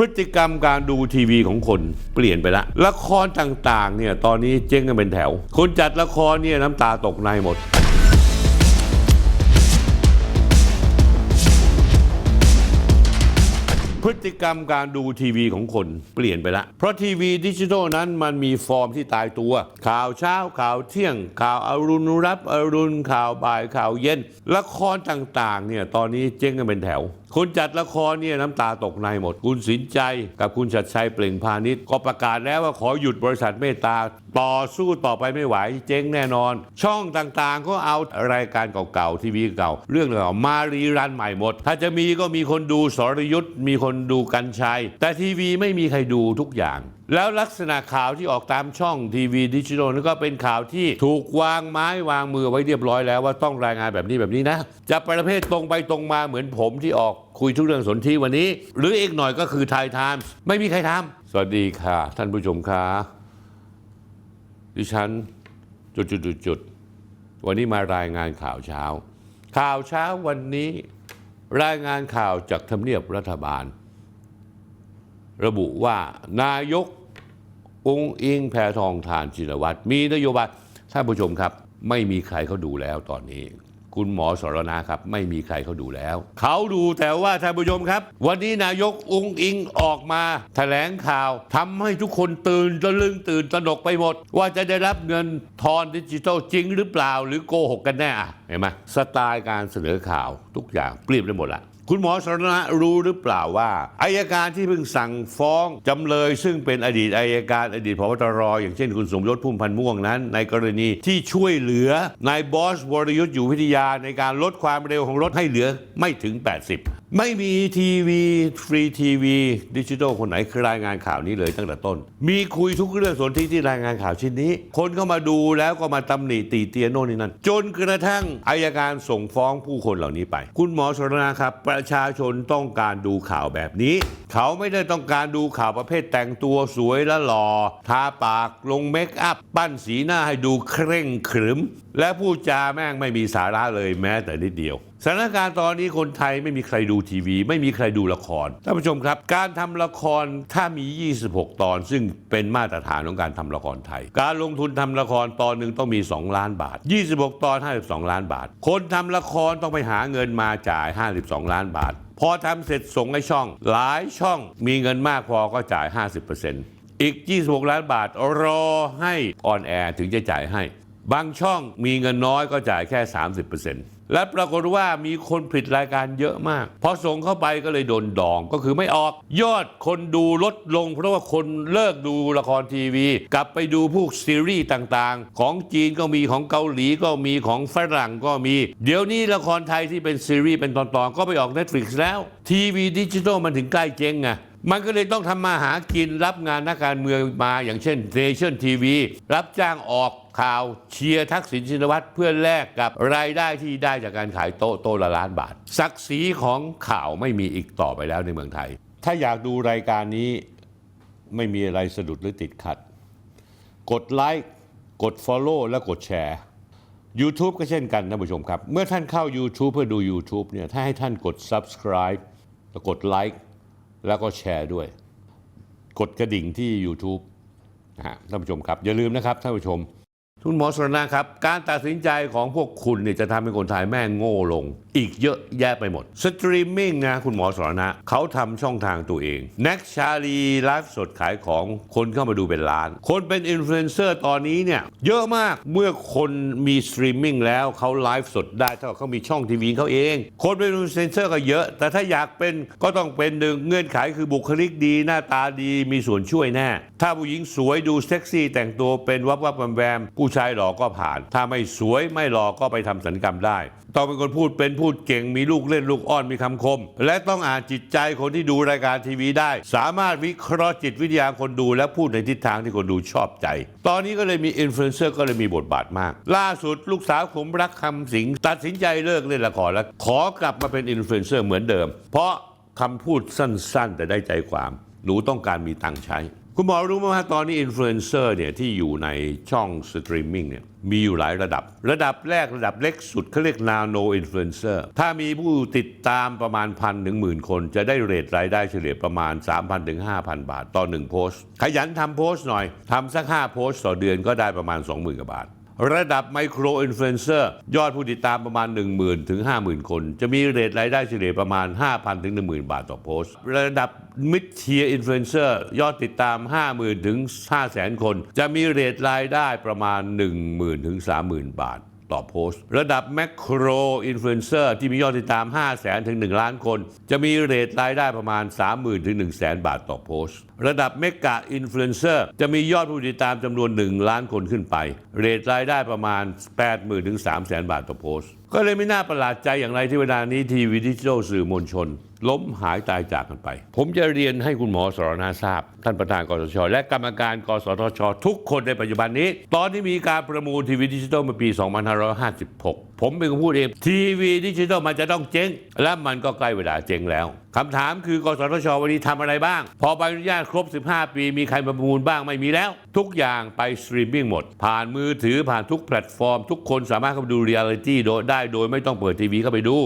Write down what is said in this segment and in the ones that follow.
พฤติกรรมการดูทีวีของคนเปลี่ยนไปละ ละครต่างๆเนี่ยตอนนี้เจ๊งกันเป็นแถว คนจัดละครเนี่ยน้ำตาตกในหมดพฤติกรรมการดูทีวีของคนเปลี่ยนไปละ เพราะทีวีดิจิทัลนั้นมันมีฟอร์มที่ตายตัว ข่าวเช้าข่าวเที่ยง ข่าวอารุณรับอรุณข่าวบ่ายข่าวเย็น ละครต่างๆเนี่ยตอนนี้เจ๊งกันเป็นแถวคนจัดละครเนี่ยน้ำตาตกในหมด คุณสินใจกับคุณชัดชัยเปล่งพาณิชย์ก็ประกาศแล้วว่าขอหยุดบริษัทเมตตา ต่อสู้ต่อไปไม่ไหวเจ๊งแน่นอน ช่องต่างๆ ก็เอารายการเก่าๆทีวีเก่า เรื่องเก่ามารีรันใหม่หมด ถ้าจะมีก็มีคนดูสรยุทธ์มีคนดูกันชัย แต่ทีวีไม่มีใครดูทุกอย่าง แล้วลักษณะข่าวที่ออกตามช่องทีวีดิจิทัลนั่นก็เป็นข่าวที่ถูกวางไม้วางมือไว้เรียบร้อยแล้วว่าต้องรายงานแบบนี้แบบนี้นะ จะประเภทตรงไปตรงมาเหมือนผมที่ออกคุยทุกเรื่องสนธิวันนี้ หรืออีกหน่อยก็คือไทยไทม์ไม่มีใครทำสวัสดีค่ะ ท่านผู้ชมค่ะดิฉันจุดจุดจุดจุดวันนี้มารายงานข่าวเช้า ข่าวเช้าวันนี้ รายงานข่าวจากทำเนียบรัฐบาล ระบุว่านายกองอิงแพทองทานชินวัตรมีนโยบายท่านผู้ชมครับ ไม่มีใครเขาดูแล้วตอนนี้ คุณหมอสรณาครับ ไม่มีใครเขาดูแล้ว เขาดูแต่ว่าท่านผู้ชมครับ วันนี้นายกองอิงออกมาแถลงข่าวทำให้ทุกคนตื่นตะลึงตื่นตระหนกไปหมด ว่าจะได้รับเงินทอนดิจิทัลจริงหรือเปล่าหรือโกหกกันแน่อะเห็นไหมสไตล์การเสนอข่าวทุกอย่างเปลี่ยนไปหมดละ คุณหมอสรณะรู้หรือเปล่าว่าอายการที่เพิ่งสั่งฟ้องจำเลยซึ่งเป็นอดีตอายการอดีตพบตรอย่างเช่นคุณสมยศพุ่มพันธ์ม่วงนั้น ในกรณีที่ช่วยเหลือนายบอสวรยุทธ์อยู่วิทยาในการลดความเร็วของรถให้เหลือไม่ถึง 80ไม่มีทีวีฟรีทีวีดิจิทัลคนไหนเคยรายงานข่าวนี้เลยตั้งแต่ต้น มีคุยทุกเรื่องสนที่ที่รายงานข่าวชิ้นนี้ คนเข้ามาดูแล้วก็มาตำหนิตีเตียนโน่นนี่นั่นจนกระทั่งอายการส่งฟ้องผู้คนเหล่านี้ไป คุณหมอชนนาครับ ประชาชนต้องการดูข่าวแบบนี้ เขาไม่ได้ต้องการดูข่าวประเภทแต่งตัวสวยและหล่อทาปากลงเมคอัพปั้นสีหน้าให้ดูเคร่งขรึม และพูดจาแม่งไม่มีสาระเลยแม้แต่นิดเดียวสถานการณ์ตอนนี้คนไทยไม่มีใครดูทีวี ไม่มีใครดูละครท่านผู้ชมครับ การทำละครถ้ามี 26 ตอน ซึ่งเป็นมาตรฐานของการทำละครไทย การลงทุนทำละครตอนหนึ่งต้องมี 2 ล้านบาท 26 ตอน 52 ล้านบาท คนทำละครต้องไปหาเงินมาจ่าย 52 ล้านบาท พอทำเสร็จส่งให้ช่อง หลายช่องมีเงินมากพอก็จ่าย 50%อีก 26 ล้านบาทรอให้ออนแอร์ถึงจะจ่ายให้ บางช่องมีเงินน้อยก็จ่ายแค่ 30% และปรากฏว่ามีคนผลิตรายการเยอะมาก พอส่งเข้าไปก็เลยโดนดองก็คือไม่ออก ยอดคนดูลดลง เพราะว่าคนเลิกดูละครทีวี กลับไปดูพวกซีรีส์ต่างๆ ของจีนก็มีของเกาหลีก็มีของฝรั่งก็มี เดี๋ยวนี้ละครไทยที่เป็นซีรีส์เป็นตอนๆก็ไปออก Netflix แล้ว ทีวีดิจิทัลมันถึงใกล้เจ๊งไงมันก็เลยต้องทำมาหากินรับงานนักการเมืองมาอย่างเช่นเ a ชั่นทีวีรับจ้างออกข่าวเชียร์ทักษิณชินวัตรเพื่อแลกกับรายได้ที่ได้จากการขายโต๊ะโต๊ะละล้านบาท ศักดิ์ศรีของข่าวไม่มีอีกต่อไปแล้วในเมืองไทย ถ้าอยากดูรายการนี้ไม่มีอะไรสะดุดหรือติดขัด กดไลค์กด Follow และกดแชร์ YouTube ก็เช่นกันท่านผู้ชมครับ เมื่อท่านเข้า YouTube เพื่อดู YouTube เนี่ยถ้าให้ท่านกด Subscribe แล้วกดไลค์แล้วก็แชร์ด้วย กดกระดิ่งที่ YouTube นะฮะท่านผู้ชมครับ อย่าลืมนะครับท่านผู้ชม คุณหมอสรณะครับ การตัดสินใจของพวกคุณเนี่ยจะทำให้คนไทยแม่งโง่ลง อีกเยอะแยะไปหมด สตรีมมิ่งนะคุณหมอสรณะเขาทำช่องทางตัวเอง n e x t ชาลีไลฟ์สดขายของคนเข้ามาดูเป็นล้าน คนเป็นอินฟลูเอนเซอร์ตอนนี้เนี่ย เยอะมากเมื่อคนมีสตรีมมิ่งแล้วเขาไลฟ์สดได้เท่ากับเขามีช่องทีวีเขาเอง คนเป็นอินฟลูเอนเซอร์ก็เยอะ แต่ถ้าอยากเป็นก็ต้องเป็นหนึ่งเงื่อนไขคือบุคลิกดี หน้าตาดีมีส่วนช่วยแน่ถ้าผู้หญิงสวยดูเซ็กซี่แต่งตัวเป็นวับวับแวมแวมผูู้ชายหล่อก็ผ่าน ถ้าไม่สวยไม่หล่อก็ไปทำสัญกรรมได้ ต้องเป็นคนพูดเป็นพูดเก่งมีลูกเล่นลูกอ้อนมีคำคม และต้องอ่านจิตใจคนที่ดูรายการทีวีได้ สามารถวิเคราะห์จิตวิทยาคนดูและพูดในทิศทางที่คนดูชอบใจ ตอนนี้ก็เลยมีอินฟลูเอนเซอร์ก็เลยมีบทบาทมาก ล่าสุดลูกสาวผมรักคำสิงตัดสินใจเลิกเล่นละครแล้วขอกลับมาเป็นอินฟลูเอนเซอร์เหมือนเดิม เพราะคำพูดสั้นๆ แต่ได้ใจความ หนูต้องการมีตังค์ใช้ คุณหมอรู้ไหมว่าตอนนี้อินฟลูเอนเซอร์เนี่ยที่อยู่ในช่องสตรีมมิ่งเนี่ยมีอยู่หลายระดับ ระดับแรกระดับเล็กสุดเขาเรียกนาโนอินฟลูเอนเซอร์ถ้ามีผู้ติดตามประมาณพันถึงหมื่นคน จะได้เรทรายได้เฉลี่ยประมาณ 3,000ถึง5,000 บาท ต่อ 1 โพสต์ ขยันทำโพสต์หน่อยทำสัก 5 โพสต์ต่อเดือนก็ได้ประมาณ 20,000กว่าบาท ระดับไมโครอินฟลูเอนเซอร์ยอดผู้ติดตามประมาณ 10,000 ถึง 50,000 คน จะมีเรทรายได้เฉลี่ยประมาณ 5,000 ถึง 10,000 บาทต่อโพสต์ ระดับมิดเทียอินฟลูเอนเซอร์ยอดติดตาม 50,000 ถึง 500,000 คน จะมีเรทรายได้ประมาณ 10,000 ถึง 30,000 บาท ต่อโพสต์ ระดับแมคโครอินฟลูเอนเซอร์ที่มียอดติดตาม 5 0 0แสนถึง 1 ล้านคน จะมีเรทรายได้ประมาณ 30,000 ถึง 1 0 0 0 0 0 บาทต่อโพสต์ ระดับเมกะอินฟลูเอนเซอร์จะมียอดผู้ติดตามจำนวน 1 ล้านคนขึ้นไป เรทรายได้ประมาณ 80,000 ถึง 3 0 0 0 0 0 บาทต่อโพสต์ก็เลยไม่น่าประหลาดใจอย่างไรที่เวลานี้ทีวีดิจิทัลสื่อมวลชน ล้มหายตายจากกันไป ผมจะเรียนให้คุณหมอสรณาทราบ ท่านประธานกสช และกรรมการกสทช ทุกคนในปัจจุบันนี้ ตอนที่มีการประมูลทีวีดิจิทัลเมื่อปี 2556 ผมเป็นคนพูดเองทีวีดิจิทัลมันจะต้องเจ๊ง และมันก็ใกล้เวลาเจ๊งแล้วคำถามคือกสทช วันนี้ทำอะไรบ้าง พอใบอนุญาตครบ 15 ปี มีใครประมูลบ้างไม่มีแล้ว ทุกอย่างไปสตรีมมิ่งหมด ผ่านมือถือผ่านทุกแพลตฟอร์ม ทุกคนสามารถเข้าดูเรียลิตี้ได้ได้โดยไม่ต้องเปิดทีวีเข้าไปดู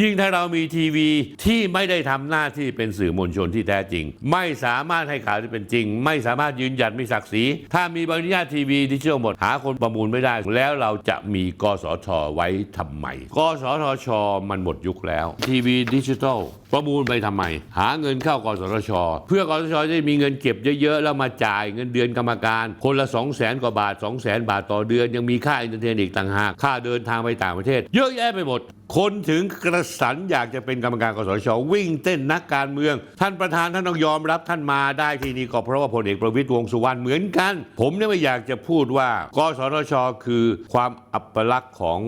ยิ่งถ้าเรามีทีวีที่ไม่ได้ทำหน้าที่เป็นสื่อมวลชนที่แท้จริง ไม่สามารถให้ข่าวที่เป็นจริง ไม่สามารถยืนหยัดมีศักดิ์ศรีถ้ามีบอนุญาตทีวีดิจิทัลหมดหาคนประมูลไม่ได้ แล้วเราจะมีกสทไว้ทำไมกสทช มันหมดยุคแล้ว ทีวีดิจิทัลประมูลไปทำไม หาเงินเข้ากสทช เพื่อกสทชจะมีเงินเก็บเยอะๆ แล้วมาจ่ายเงินเดือนกรรมการ คนละ 2 0 0แสนกว่าบาท 2 0 0แสนบาทต่อเดือน ยังมีค่าอินเตอร์เทนอีกต่างหาก ค่าเดินทางไปต่างประเทศเยอะแยะไปหมด คนถึงกระสันอยากจะเป็นกรรมการกสชวิ่งเต้นนักการเมือง ท่านประธานท่านต้องยอมรับท่านมาได้ที่นี่ก็เพราะว่าพลเอกประวิตรวงสุวรรณเหมือนกัน ผมเนี่ยไม่อยากจะพูดว่ากสทช คือความอัปลักษณ์ของ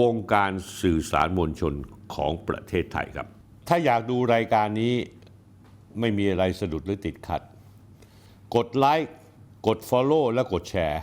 วงการสื่อสารมวลชนของประเทศไทยครับ ถ้าอยากดูรายการนี้ไม่มีอะไรสะดุดหรือติดขัด กดไลค์กด Follow และกดแชร์